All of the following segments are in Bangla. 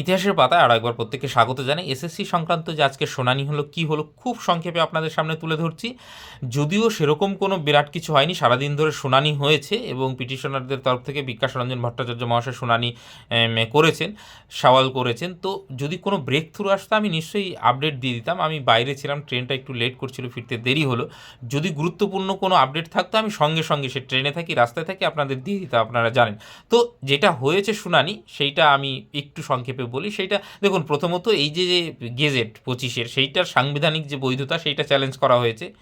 ইতিহাসের পাতায় আরও একবার প্রত্যেককে স্বাগত জানাই। এসএসসি সংক্রান্ত যে আজকে শুনানি হলো, কি হলো, খুব সংক্ষেপে আপনাদের সামনে তুলে ধরছি। যদিও সেরকম কোনো বিরাট কিছু হয়নি, সারাদিন ধরে শুনানি হয়েছে এবং পিটিশনারদের তরফ থেকে বিকাশ রঞ্জন ভট্টাচার্য মহাশয় শুনানি করেছেন, সওয়াল করেছেন। তো যদি কোনো ব্রেক থ্রু আসতো, আমি নিশ্চয়ই আপডেট দিয়ে দিতাম। আমি বাইরে ছিলাম, ট্রেনটা একটু লেট করছিল, ফিরতে দেরি হলো। যদি গুরুত্বপূর্ণ কোনো আপডেট থাকতো, আমি সঙ্গে সঙ্গে সে ট্রেনে থাকি, রাস্তায় থাকি, আপনাদের দিয়ে দিতাম, আপনারা জানেন। তো যেটা হয়েছে শুনানি, সেইটা আমি একটু সংক্ষেপে বলি, সেইটা, দেখুন, প্রথমত এই যে যে গেজেট পঁচিশের, সেইটার সাংবিধানিক যে বৈধতা, সেইটা চ্যালেঞ্জ করা হয়েছে।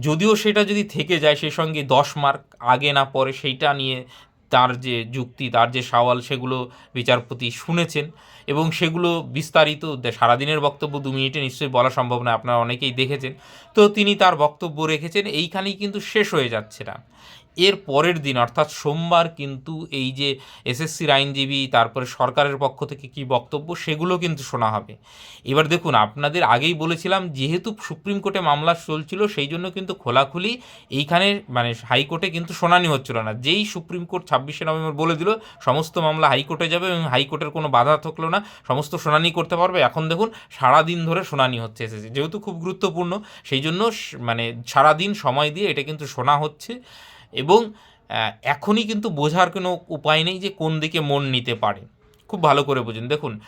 যদিও সেটা যদি থেকে যায় সেই সঙ্গে দশ মার্ক আগে না পরে, সেইটা নিয়ে তার যে যুক্তি, তার যে সওয়াল, সেগুলো বিচারপতি শুনেছেন এবং সেগুলো বিস্তারিত সারাদিনের বক্তব্য দু মিনিটে নিশ্চয়ই বলা সম্ভব না আপনারা অনেকেই দেখেছেন। তো তিনি তার বক্তব্য রেখেছেন, এইখানেই কিন্তু শেষ হয়ে যাচ্ছে না। এর পরের দিন, অর্থাৎ সোমবার কিন্তু এই যে এসএসসির আইনজীবী, তারপরে সরকারের পক্ষ থেকে কি বক্তব্য, সেগুলো কিন্তু শোনা হবে। এবার দেখুন, আপনাদের আগেই বলেছিলাম, যেহেতু সুপ্রিম কোর্টে মামলা চলছিল, সেই জন্য কিন্তু খোলাখুলি এইখানে মানে হাইকোর্টে কিন্তু শুনানি হচ্ছিল না। যেই সুপ্রিম কোর্ট ছাব্বিশে নভেম্বর বলে দিল, সমস্ত মামলা হাইকোর্টে যাবে এবং হাইকোর্টের কোনো বাধা থাকল না, সমস্ত শুনানি করতে পারবে। এখন দেখুন, সারাদিন ধরে শুনানি হচ্ছে এসেছে যেহেতু খুব গুরুত্বপূর্ণ, সেই জন্য মানে সারাদিন সময় দিয়ে এটা কিন্তু শোনা হচ্ছে। এবং এখনই কিন্তু বোঝার কোনো উপায় নেই যে কোন দিকে মন নিতে পারে। খুব ভালো করে বুঝুন। দেখুন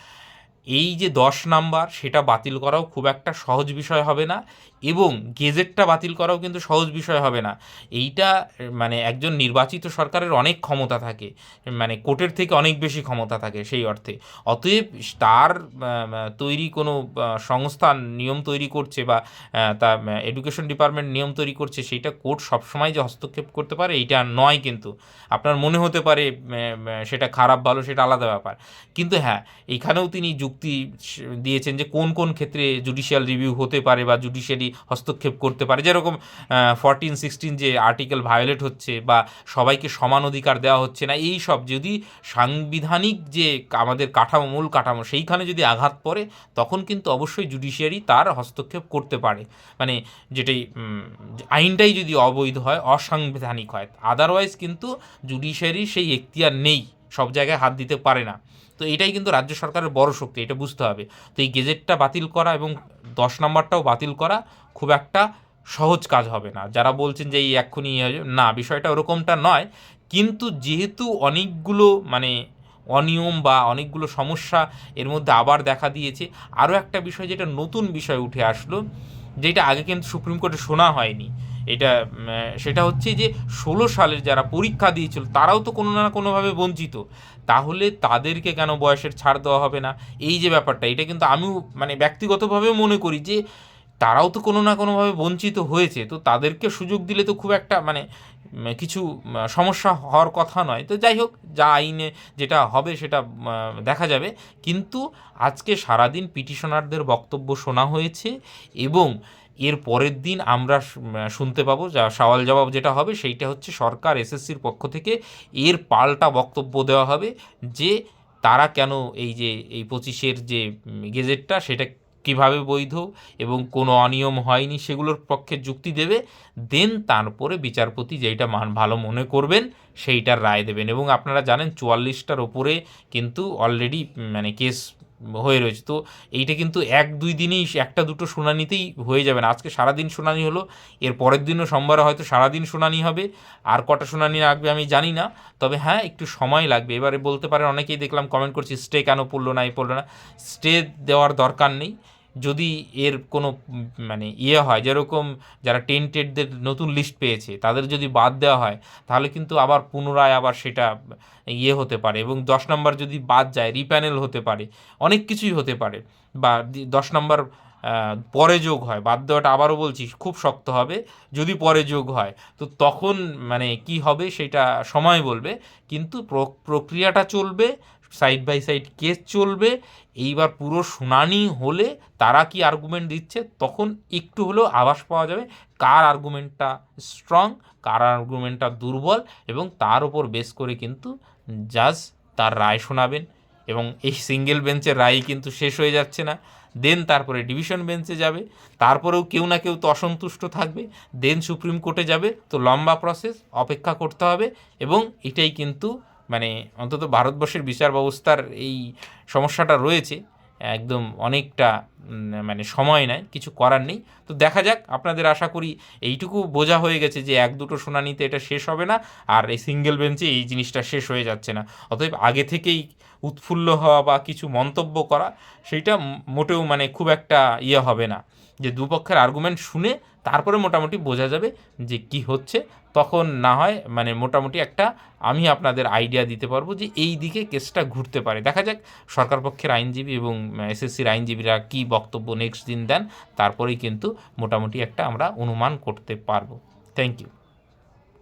এই যে দশ নাম্বার, সেটা বাতিল করাও খুব একটা সহজ বিষয় হবে না এবং গেজেটটা বাতিল করাও কিন্তু সহজ বিষয় হবে না। এইটা মানে একজন নির্বাচিত সরকারের অনেক ক্ষমতা থাকে মানে কোর্টের থেকে অনেক বেশি ক্ষমতা থাকে সেই অর্থে। অতএব তার তৈরি কোনো সংস্থা নিয়ম তৈরি করছে বা তা, এডুকেশন ডিপার্টমেন্ট নিয়ম তৈরি করছে, সেইটা কোর্ট সবসময় যে হস্তক্ষেপ করতে পারে, এইটা নয় কিন্তু। আপনার মনে হতে পারে সেটা খারাপ, ভালো, সেটা আলাদা ব্যাপার। কিন্তু হ্যাঁ এইখানেও তিনি যুক্তি স- দিয়েছেন যে কোন কোন ক্ষেত্রে জুডিশিয়াল রিভিউ হতে পারে বা জুডিশিয়ারি হস্তক্ষেপ করতে পারে। যেরকম ফরটিন সিক্সটিন যে আর্টিকেল ভায়োলেট হচ্ছে বা সবাইকে সমান অধিকার দেওয়া হচ্ছে না, এই সব যদি সাংবিধানিক যে আমাদের কাঠামো, মূল কাঠামো সেইখানে যদি আঘাত পড়ে, তখন কিন্তু অবশ্যই জুডিশিয়ারি তার হস্তক্ষেপ করতে পারে। মানে যেটাই আইনটাই যদি অবৈধ হয়, অসাংবিধানিক হয় আদারওয়াইজ কিন্তু জুডিশিয়ারি সেই এখতিয়ার নেই। সব জায়গায় হাত দিতে পারে না। তো এটাই কিন্তু রাজ্য সরকারের বড় শক্তি, এটা বুঝতে হবে। তো এই গেজেটটা বাতিল করা এবং দশ নম্বরটাও বাতিল করা খুব একটা সহজ কাজ হবে না। যারা বলছেন যে এই এক্ষুনি ইয়ে না, বিষয়টা ওরকমটা নয়। কিন্তু যেহেতু অনেকগুলো মানে অনিয়ম বা অনেকগুলো সমস্যা এর মধ্যে আবার দেখা দিয়েছে, আরও একটা বিষয় যেটা নতুন বিষয় উঠে আসলো, যেটা আগে কিন্তু সুপ্রিম কোর্টে শোনা হয়নি। এটা সেটা হচ্ছে যে ষোলো সালের যারা পরীক্ষা দিয়েছিল, তারাও তো কোনো না কোনোভাবে বঞ্চিত। তাহলে তাদেরকে কেন বয়সের ছাড় দেওয়া হবে না? এই যে ব্যাপারটা, এটা কিন্তু আমিও মানে ব্যক্তিগতভাবে মনে করি যে তারাও তো কোনো না কোনোভাবে বঞ্চিত হয়েছে। তো তাদেরকে সুযোগ দিলে তো খুব একটা মানে কিছু সমস্যা হওয়ার কথা নয়। তো যাই হোক, যা আইনে যেটা হবে সেটা দেখা যাবে। কিন্তু আজকে সারাদিন পিটিশনারদের বক্তব্য শোনা হয়েছে এবং এর পরের দিন আমরা শুনতে পাবো যা, সওয়াল জবাব যেটা হবে সেইটা হচ্ছে সরকার এসএসসির পক্ষ থেকে এর পাল্টা বক্তব্য দেওয়া হবে যে তারা কেন এই যে, এই পঁচিশের যে গেজেটটা সেটা কীভাবে বৈধ এবং কোনো অনিয়ম হয়নি সেগুলোর পক্ষে যুক্তি দেবে, দেন তারপরে বিচারপতি যেইটা মান, ভালো মনে করবেন সেইটার রায় দেবেন। এবং আপনারা জানেন চুয়াল্লিশটার ওপরে কিন্তু অলরেডি মানে কেস হয়ে রয়েছে। তো এইটা কিন্তু এক দুই দিনেই একটা দুটো শুনানিতেই হয়ে যাবে না। আজকে সারাদিন শুনানি হলো, এর পরের দিনও সোমবারে হয়তো সারাদিন শুনানি হবে, আর কটা শুনানি লাগবে আমি জানি না। তবে হ্যাঁ একটু সময় লাগবে। এবারে বলতে পারেন, অনেকেই দেখলাম কমেন্ট করছি, স্টে কেন পড়ল না? এই পড়ল না। স্টে দেওয়ার দরকার নেই। যদি এর কোনো মানে ইয়ে হয়, যেরকম যারা টেন্টেডদের নতুন লিস্ট পেয়েছে, তাদের যদি বাদ দেওয়া হয়, তাহলে কিন্তু আবার পুনরায় আবার সেটা ইয়ে হতে পারে এবং দশ নম্বর যদি বাদ যায় রিপ্যানেল হতে পারে, অনেক কিছুই হতে পারে। বা দশ নম্বর পরে যোগ হয়, বাদ দেওয়াটা আবারও বলছি, খুব শক্ত হবে, যদি পরে যোগ হয়, তো তখন মানে কি হবে সেটা সময় বলবে, কিন্তু প্র- প্রক্রিয়াটা চলবে সাইড বাই সাইড কেস চলবে, এইবার পুরো শুনানি হলে তারা কি আর্গুমেন্ট দিচ্ছে? তখন একটু হলেও আভাস পাওয়া যাবে কার আর্গুমেন্টটা স্ট্রং কার আর্গুমেন্টটা দুর্বল এবং তার উপর বেস করে কিন্তু জাজ তার রায় শোনাবেন এবং এই সিঙ্গেল বেঞ্চের রায় কিন্তু শেষ হয়ে যাচ্ছে না। দেন তারপরে ডিভিশন বেঞ্চে যাবে, তারপরেও কেউ না কেউ তো অসন্তুষ্ট থাকবে। দেন সুপ্রিম কোর্টে যাবে, তো লম্বা প্রসেস অপেক্ষা করতে হবে এবং এটাই কিন্তু মানে অন্তত ভারতবর্ষের বিচার ব্যবস্থার এই সমস্যাটা রয়েছে, একদম অনেকটা মানে সময় নেয় কিছু করার নেই। তো দেখা যাক, আপনাদের আশা করি এইটুকু বোঝা হয়ে গেছে যে এক দুটো শুনানিতে এটা শেষ হবে না, আর এই সিঙ্গেল বেঞ্চে এই জিনিসটা শেষ হয়ে যাচ্ছে না। অতএব আগে থেকেই উৎফুল্ল হওয়া বা কিছু মন্তব্য করা, সেইটা মোটেও মানে খুব একটা ইয়ে হবে না। যে দুপক্ষের আর্গুমেন্ট শুনে তারপরে মোটামুটি বোঝা যাবে যে কি হচ্ছে, তখন না হয় মানে মোটামুটি একটা আমি আপনাদের আইডিয়া দিতে পারব যে এই দিকে কেসটা ঘুরতে পারে। দেখা যাক সরকার পক্ষের আইনজীবী এবং এসএসসির আইনজীবীরা কি বক্তব্য নেক্সট দিন দেন, তারপরেই কিন্তু মোটামুটি একটা আমরা অনুমান করতে পারব। Thank you